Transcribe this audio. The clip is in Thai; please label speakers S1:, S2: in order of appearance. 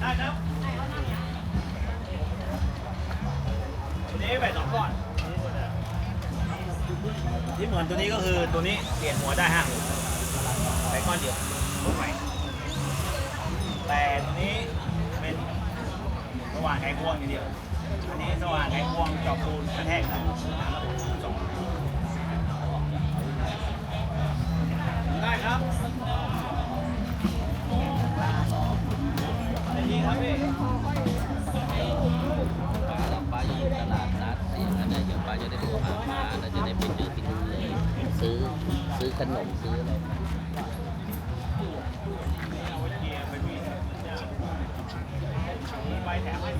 S1: ได้ครับตัวนี้แบตสองก้อน ที่เหมือนตัวนี้ก็คือตัวนี้เปลี่ยนหัวได้ห้าหัวแบตก้อนเดียวรุ่นใหม่แต่ตัวนี้เป็นสว่านไขควงอย่างเดียว อันนี้สว่านไขควงจอบปูนกระแทกครับ
S2: ป้าอยู่ตลาดนัดอย่างนั้นนะอย่างป้าจได้โทราป้าแล้วจะได้ไปซื้อไปซื้อซื้อขนมซื้ออะไรใบแถมให้